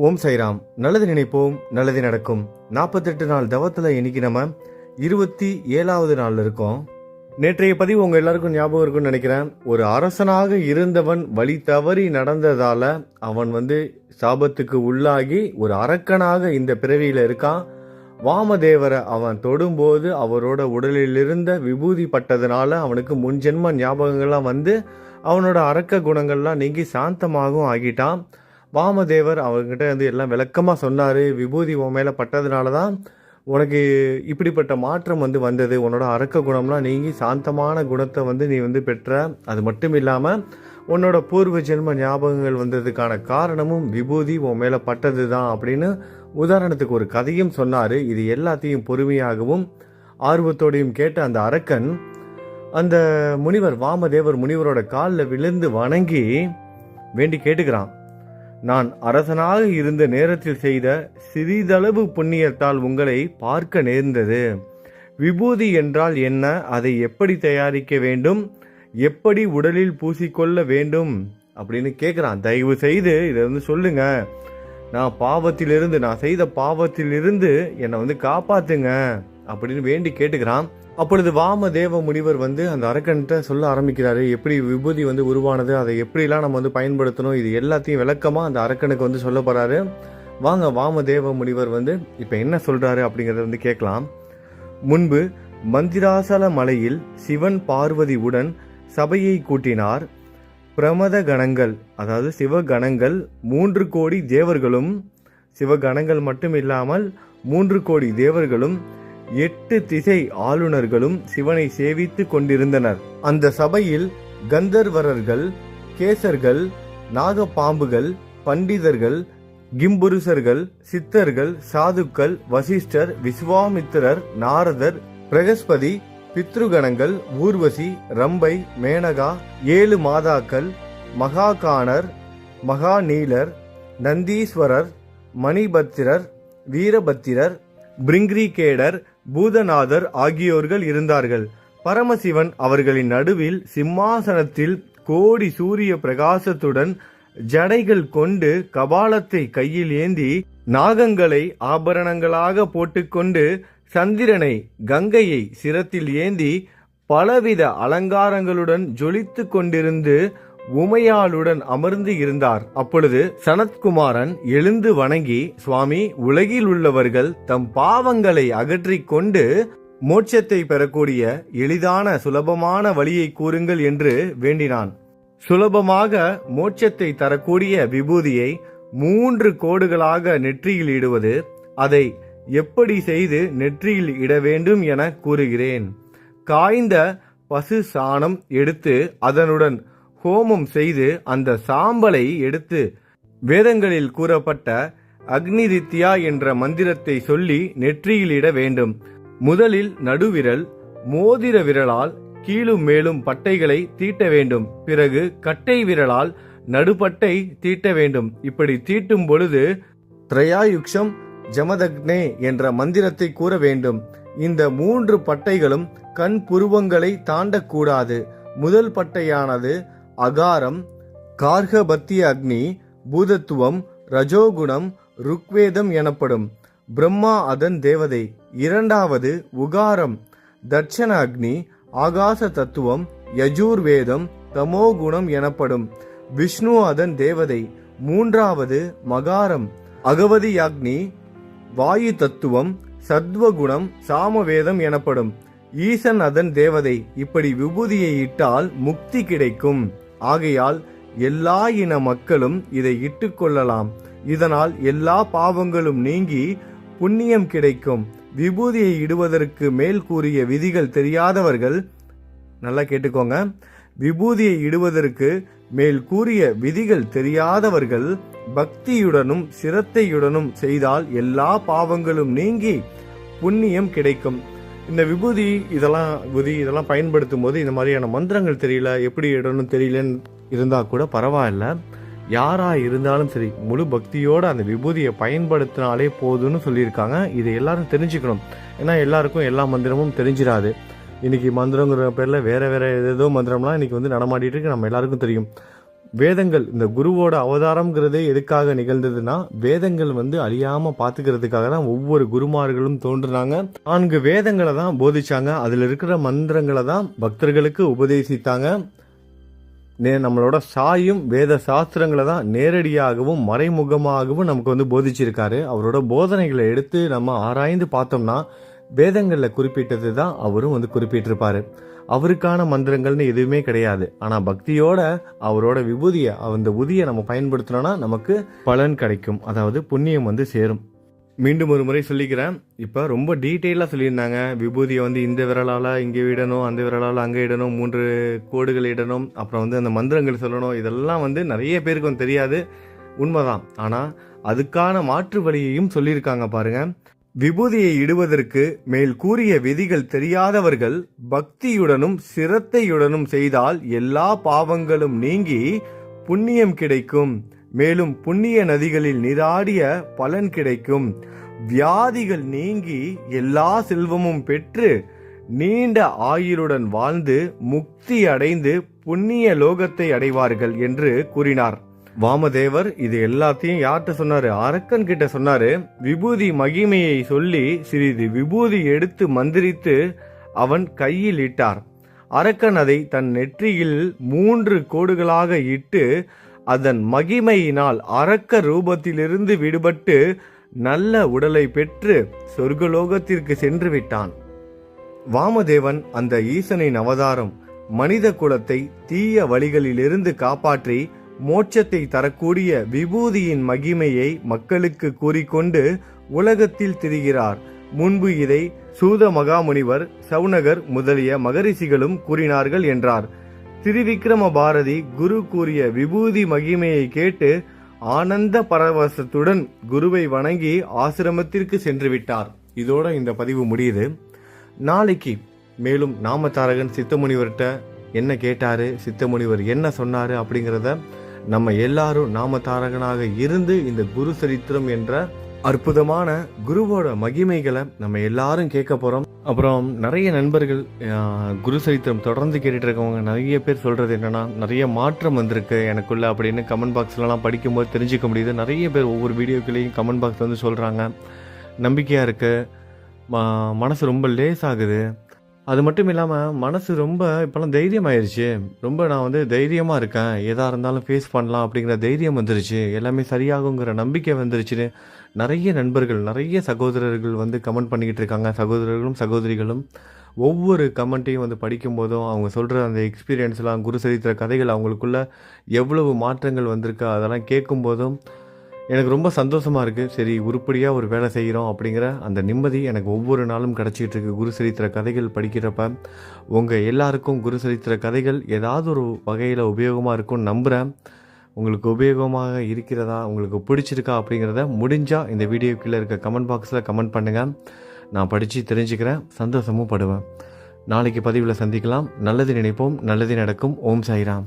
ஓம் சைராம். நல்லது நினைப்போம் நல்லது நடக்கும். நாற்பத்தெட்டு நாள் தவத்தில் இன்னைக்கு நம்ம இருபத்தி ஏழாவது நாளில் இருக்கோம். நேற்றைய பதிவு உங்கள் எல்லாருக்கும் ஞாபகம் இருக்கும்னு நினைக்கிறேன். ஒரு அரசனாக இருந்தவன் வழி தவறி நடந்ததால் அவன் வந்து சாபத்துக்கு உள்ளாகி ஒரு அரக்கனாக இந்த பிறவியில் இருக்கான். வாமதேவரை அவன் தொடும்போது அவரோட உடலிலிருந்த விபூதி பட்டதுனால அவனுக்கு முன்ஜென்ம ஞாபகங்கள்லாம் வந்து அவனோட அரக்க குணங்கள்லாம் நீங்கி சாந்தமாகவும் ஆகிட்டான். வாமதேவர் அவர்கிட்ட வந்து எல்லாம் விளக்கமாக சொன்னார். விபூதி உன் மேலே பட்டதுனால தான் உனக்கு இப்படிப்பட்ட மாற்றம் வந்து வந்தது. உன்னோட அரக்க குணம்லாம் நீங்கி சாந்தமான குணத்தை வந்து நீ வந்து பெற்ற. அது மட்டும் இல்லாமல் உன்னோட பூர்வ ஜென்ம ஞாபகங்கள் வந்ததுக்கான காரணமும் விபூதி உன் மேலே பட்டது தான் அப்படின்னு உதாரணத்துக்கு ஒரு கதையும் சொன்னார். இது எல்லாத்தையும் பொறுமையாகவும் ஆர்வத்தோடையும் கேட்ட அந்த அரக்கன் அந்த முனிவர் வாமதேவர் முனிவரோட காலில் விழுந்து வணங்கி வேண்டி கேட்டுக்கிறான். நான் அரசனாக இருந்த நேரத்தில் செய்த சிறிதளவு புண்ணியத்தால் உங்களை பார்க்க நேர்ந்தது. விபூதி என்றால் என்ன? அதை எப்படி தயாரிக்க வேண்டும்? எப்படி உடலில் பூசிக்கொள்ள வேண்டும்? அப்படின்னு கேட்குறான் தயவு செய்து இதை வந்து சொல்லுங்க. நான் பாவத்திலிருந்து நான் செய்த பாவத்திலிருந்து என்னை வந்து காப்பாத்துங்க அப்படின்னு வேண்டி கேட்டுக்கிறான். அப்பொழுது வாமதேவ முனிவர் வந்து அந்த அரக்கன்கிட்ட சொல்ல ஆரம்பிக்கிறாரு. எப்படி விபூதி வந்து உருவானது அதை எப்படிலாம் நம்ம வந்து பயன்படுத்தணும் இது எல்லாத்தையும் விளக்கமாக அந்த அரக்கனுக்கு வந்து சொல்ல போகிறாரு வாங்க வாமதேவ முனிவர் வந்து இப்போ என்ன சொல்கிறாரு அப்படிங்கிறத வந்து கேட்கலாம். முன்பு மந்திராசல மலையில் சிவன் பார்வதி உடன் சபையை கூட்டினார். பிரமத கணங்கள் அதாவது சிவகணங்கள் மூன்று கோடி தேவர்களும் சிவகணங்கள் மட்டும் இல்லாமல் மூன்று கோடி தேவர்களும் எட்டு திசை ஆளுநர்களும் சிவனை சேவித்து கொண்டிருந்தனர். அந்த சபையில் கந்தர்வரர்கள் கேசர்கள் நாகப்பாம்புகள் பண்டிதர்கள் கிம்புருஷர்கள் சித்தர்கள் சாதுக்கள் வசிஷ்டர் விஸ்வாமித்திரர் நாரதர் பிரகஸ்பதி பித்ருகணங்கள் ஊர்வசி ரம்பை மேனகா ஏழு மாதாக்கள் மகாகாணர் மகாநீலர் நந்தீஸ்வரர் மணிபத்திரர் வீரபத்திரர் பிரிங்கிரிகேடர் பூதநாதர் ஆகியோர்கள் இருந்தார்கள். பரமசிவன் அவர்களின் நடுவில் சிம்மாசனத்தில் கோடி சூரிய பிரகாசத்துடன் ஜடைகள் கொண்டு கபாலத்தை கையில் ஏந்தி நாகங்களை ஆபரணங்களாக போட்டுக்கொண்டு சந்திரனை கங்கையை சிரத்தில் ஏந்தி பலவித அலங்காரங்களுடன் ஜொலித்து கொண்டிருந்து உமையாளுடன் அமர்ந்து இருந்தார். அப்பொழுது சனத்குமாரன் எழுந்து வணங்கி சுவாமி உலகில் உள்ளவர்கள் தம் பாவங்களை அகற்றிக் கொண்டு மோட்சத்தை பெறக்கூடிய எளிதான சுலபமான வழியை கூறுங்கள் என்று வேண்டினான். சுலபமாக மோட்சத்தை தரக்கூடிய விபூதியை மூன்று கோடுகளாக நெற்றியில் இடுவது அதை எப்படி செய்து நெற்றியில் இட வேண்டும் என கூறுகிறேன். காய்ந்த பசு சாணம் எடுத்து அதனுடன் ஹோமம் செய்து அந்த சாம்பலை எடுத்து வேதங்களில் கூறப்பட்ட அக்னிரித்யா என்ற மந்திரத்தை சொல்லி நெற்றியில் இட வேண்டும். முதலில் நடுவிரல் மோதிர விரலால் கீழும் மேலும் பட்டைகளை தீட்ட வேண்டும். பிறகு கட்டை விரலால் நடுப்பட்டை தீட்ட வேண்டும். இப்படி தீட்டும் பொழுது திரையாயுக்ஷம் ஜமதக்னே என்ற மந்திரத்தை கூற வேண்டும். இந்த மூன்று பட்டைகளும் கண் புருவங்களை தாண்டக்கூடாது. முதல் பட்டையானது அகாரம் கார்கபத்திய அக்னி பூதத்துவம் ரஜோகுணம் ருக்வேதம் எனப்படும். பிரம்மா அதன் தேவதை. இரண்டாவது உகாரம். தட்சண அக்னி ஆகாச தத்துவம் யஜூர்வேதம் தமோகுணம் எனப்படும். விஷ்ணு அதன் தேவதை. மூன்றாவது மகாரம். அகவதி அக்னி வாயு தத்துவம் சத்வகுணம் சாமவேதம் எனப்படும். ஈசன் அதன் தேவதை. இப்படி விபூதியை இட்டால் முக்தி கிடைக்கும். ஆகையால் எல்லா இன மக்களும் இதை இட்டுக்கொள்ளலாம். இதனால் எல்லா பாவங்களும் நீங்கி புண்ணியம் கிடைக்கும். விபூதியை இடுவதற்கு மேல் கூறிய விதிகள் தெரியாதவர்கள் நல்லா கேட்டுக்கோங்க. விபூதியை இடுவதற்கு மேல் கூறிய விதிகள் தெரியாதவர்கள் பக்தியுடனும் சிரத்தையுடனும் செய்தால் எல்லா பாவங்களும் நீங்கி புண்ணியம் கிடைக்கும். இந்த விபூதி இதெல்லாம் விபூதி இதெல்லாம் பயன்படுத்தும் போது இந்த மாதிரியான மந்திரங்கள் தெரியல எப்படி இடணும் தெரியலன்னு இருந்தால் கூட பரவாயில்ல. யாரா இருந்தாலும் சரி முழு பக்தியோடு அந்த விபூதியை பயன்படுத்தினாலே போதும்னு சொல்லியிருக்காங்க. இதை எல்லாரும் தெரிஞ்சுக்கணும். ஏன்னா எல்லாருக்கும் எல்லா மந்திரமும் தெரிஞ்சிடாது இன்னைக்கு மந்திரங்கிற பேரில் வேற வேற ஏதேதோ மந்திரம்லாம் இன்னைக்கு வந்து நடமாடிட்டு இருக்கு. நம்ம எல்லாருக்கும் தெரியும். வேதங்கள் இந்த குருவோட அவதாரம்ங்கிறதே எதுக்காக நிகழ்ந்ததுன்னா வேதங்கள் வந்து அழியாம பாத்துக்கிறதுக்காக தான் ஒவ்வொரு குருமார்களும் தோன்றுனாங்க. நான்கு வேதங்களை தான் போதிச்சாங்க. அதுல இருக்கிற மந்திரங்களை தான் பக்தர்களுக்கு உபதேசித்தாங்க. நே- நம்மளோட சாயும் வேத சாஸ்திரங்களை தான் நேரடியாகவும் மறைமுகமாகவும் நமக்கு வந்து போதிச்சிருக்காரு. அவரோட போதனைகளை எடுத்து நம்ம ஆராய்ந்து பார்த்தோம்னா வேதங்களில் குறிப்பிட்டது தான் அவரும் வந்து குறிப்பிட்டிருப்பாரு. அவருக்கான மந்திரங்கள்னு எதுவுமே கிடையாது. ஆனால் பக்தியோட அவரோட விபூதியை அந்த உதியை நம்ம பயன்படுத்தினோன்னா நமக்கு பலன் கிடைக்கும். அதாவது புண்ணியம் வந்து சேரும். மீண்டும் ஒரு முறை சொல்லிக்கிறேன். இப்போ ரொம்ப டீட்டெயிலாக சொல்லியிருந்தாங்க. விபூதியை வந்து இந்த விரலால் இங்கே இடணும் அந்த விரலால் அங்கே இடணும் மூன்று கோடுகள் இடணும் அப்புறம் வந்து அந்த மந்திரங்கள் சொல்லணும். இதெல்லாம் வந்து நிறைய பேருக்கு வந்து தெரியாது. உண்மைதான். ஆனால் அதுக்கான மாற்று வழியையும் சொல்லியிருக்காங்க பாருங்கள் விபூதியை இடுவதற்கு மேல் கூறிய விதிகள் தெரியாதவர்கள் பக்தியுடனும் சிரத்தையுடனும் செய்தால் எல்லா பாவங்களும் நீங்கி புண்ணியம் கிடைக்கும். மேலும் புண்ணிய நதிகளில் நீராடிய பலன் கிடைக்கும். வியாதிகள் நீங்கி எல்லா செல்வமும் பெற்று நீண்ட ஆயுளுடன் வாழ்ந்து முக்தி அடைந்து புண்ணிய லோகத்தை அடைவார்கள் என்று கூறினார். வாமதேவர் இது எல்லாத்தையும் யார்கிட்ட சொன்னாரு? அரக்கன் கிட்ட சொன்னாரு விபூதி மகிமையை சொல்லி சிறிது விபூதி எடுத்து மந்திரித்து அவன் கையில் இட்டார். அரக்கன் அதை தன் நெற்றியில் மூன்று கோடுகளாக இட்டு அதன் மகிமையினால் அரக்க ரூபத்திலிருந்து விடுபட்டு நல்ல உடலை பெற்று சொர்க்கலோகத்திற்கு சென்று விட்டான். வாமதேவன் அந்த ஈசனின் அவதாரம் மனித குலத்தை தீய வழிகளிலிருந்து காப்பாற்றி மோட்சத்தை தரக்கூடிய விபூதியின் மகிமையை மக்களுக்கு கூறிக்கொண்டு உலகத்தில் திரிகிறார். முன்பு இதை சூத மகாமுனிவர் சவுனகர் முதலிய மகரிஷிகளும் கூறினார்கள் என்றார். திருவிக்ரம பாரதி குரு கூறிய விபூதி மகிமையை கேட்டு ஆனந்த பரவசத்துடன் குருவை வணங்கி ஆசிரமத்திற்கு சென்று விட்டார். இதோட இந்த பதிவு முடியுது. நாளைக்கு மேலும் நாமதாரகன் சித்தமுனிவர்கிட்ட என்ன கேட்டாரு சித்தமுனிவர் என்ன சொன்னாரு அப்படிங்கிறத நம்ம எல்லாரும் நாமதாரகனாக இருந்து இந்த குரு சரித்திரம் என்ற அற்புதமான குருவோட மகிமைகளை நம்ம எல்லாரும் கேட்க போறோம். அப்புறம் நிறைய நண்பர்கள் குரு சரித்திரம் தொடர்ந்து கேட்டுட்டு இருக்கவங்க நிறைய பேர் சொல்றது என்னன்னா நிறைய மாற்றம் வந்திருக்கு எனக்குள்ள அப்படின்னு கமெண்ட் பாக்ஸ்லலாம் படிக்கும்போது தெரிஞ்சுக்க முடியுது. நிறைய பேர் ஒவ்வொரு வீடியோக்குள்ளேயும் கமெண்ட் பாக்ஸ் வந்து சொல்றாங்க. நம்பிக்கையா இருக்கு. மனசு ரொம்ப லேஸ் ஆகுது அது மட்டும் இல்லாமல் மனசு ரொம்ப இப்போலாம் தைரியம் ஆயிடுச்சு ரொம்ப நான் வந்து தைரியமாக இருக்கேன். எதாக இருந்தாலும் ஃபேஸ் பண்ணலாம் அப்படிங்கிற தைரியம் வந்துருச்சு. எல்லாமே சரியாகுங்கிற நம்பிக்கை வந்துருச்சுன்னு நிறைய நண்பர்கள் நிறைய சகோதரர்கள் வந்து கமெண்ட் பண்ணிக்கிட்டு இருக்காங்க. சகோதரர்களும் சகோதரிகளும் ஒவ்வொரு கமெண்ட்டையும் வந்து படிக்கும்போதும் அவங்க சொல்கிற அந்த எக்ஸ்பீரியன்ஸ்லாம் குரு சரித்திர கதைகள் அவங்களுக்குள்ள எவ்வளவு மாற்றங்கள் வந்திருக்கு அதெல்லாம் கேட்கும்போதும் எனக்கு ரொம்ப சந்தோஷமாக இருக்குது சரி உருப்படியாக ஒரு வேலை செய்கிறோம் அப்படிங்கிற அந்த நிம்மதி எனக்கு ஒவ்வொரு நாளும் கிடச்சிக்கிட்டு இருக்கு. குரு சரித்திர கதைகள் படிக்கிறப்ப உங்கள் எல்லாருக்கும் குரு சரித்திர கதைகள் ஏதாவது ஒரு வகையில் உபயோகமாக இருக்கும்னு நம்புகிறேன் உங்களுக்கு உபயோகமாக இருக்கிறதா உங்களுக்கு பிடிச்சிருக்கா அப்படிங்கிறத முடிஞ்சால் இந்த வீடியோ கீழே இருக்க கமெண்ட் பாக்ஸில் கமெண்ட் பண்ணுங்கள் நான் படித்து தெரிஞ்சுக்கிறேன். சந்தோஷமும் படுவேன். நாளைக்கு பதிவில் சந்திக்கலாம். நல்லது நினைப்போம். நல்லது நடக்கும். ஓம் சாய்ராம்.